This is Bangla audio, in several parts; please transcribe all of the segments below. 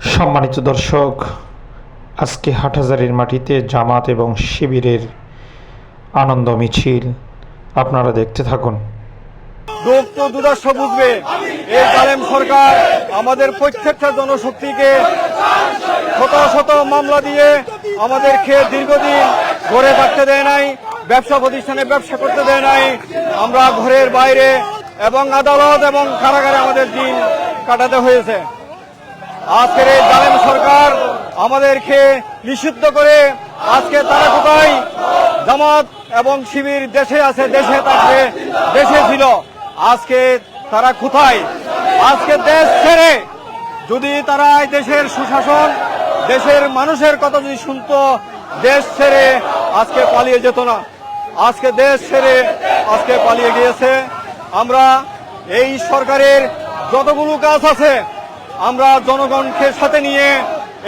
সম্মানিত দর্শক, আজকে হাটহাজারির মাটিতে জামাত এবং শিবিরের আনন্দ মিছিল। আপনারা দেখতে থাকুন। দুঃখ তো বুঝবে। জালেম সরকার আমাদের প্রত্যেকটা জনশক্তিকে শত শত মামলা দিয়ে আমাদেরকে দীর্ঘদিন ঘরে থাকতে দেয় নাই, ব্যবসা প্রতিষ্ঠানে ব্যবসা করতে দেয় নাই। আমরা ঘরের বাইরে এবং আদালত এবং কারাগারে আমাদের দিন কাটাতে হয়েছে। আজকের এই জালেম সরকার আমাদেরকে নিষিদ্ধ করে আজকে তারা কোথায়? জামাত এবং শিবির দেশে আছে, দেশে থাকবে, দেশে ছিল। আজকে তারা কোথায়? আজকে দেশ ছেড়ে যদি তারা দেশের সুশাসন, দেশের মানুষের কথা যদি শুনত, দেশ ছেড়ে আজকে পালিয়ে যেত না। আজকে দেশ ছেড়ে আজকে পালিয়ে গিয়েছে। আমরা এই সরকারের যতগুলো কাজ আছে আমরা জনগণকে সাথে নিয়ে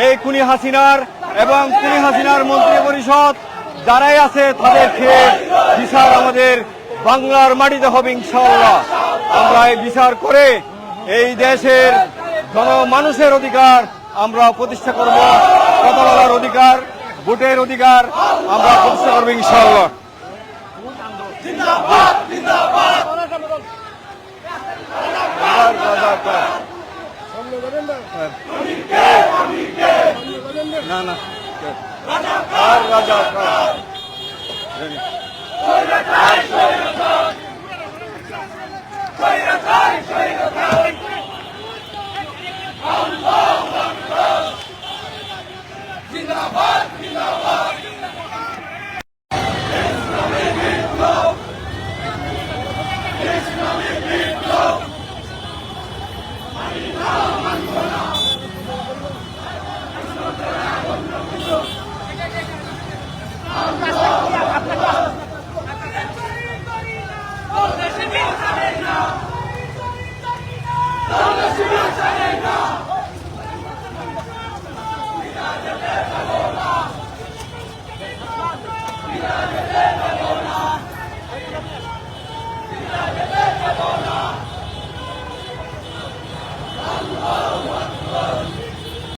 এই কুনি হাসিনার এবং কুনি হাসিনার মন্ত্রী পরিষদ যারাই আছে, তাদেরকে বিচার আমাদের বাংলার মাটিতে হবে ইনশাআল্লাহ। আমরা এই বিচার করে এই দেশের জনমানুষের অধিকার আমরা প্রতিষ্ঠা করব কথা বলার অধিকার, ভোটের অধিকার আমরা প্রতিষ্ঠা করব ইনশাআল্লাহ। না না রাজা Dame su lucha negra! ¡Mira, te deja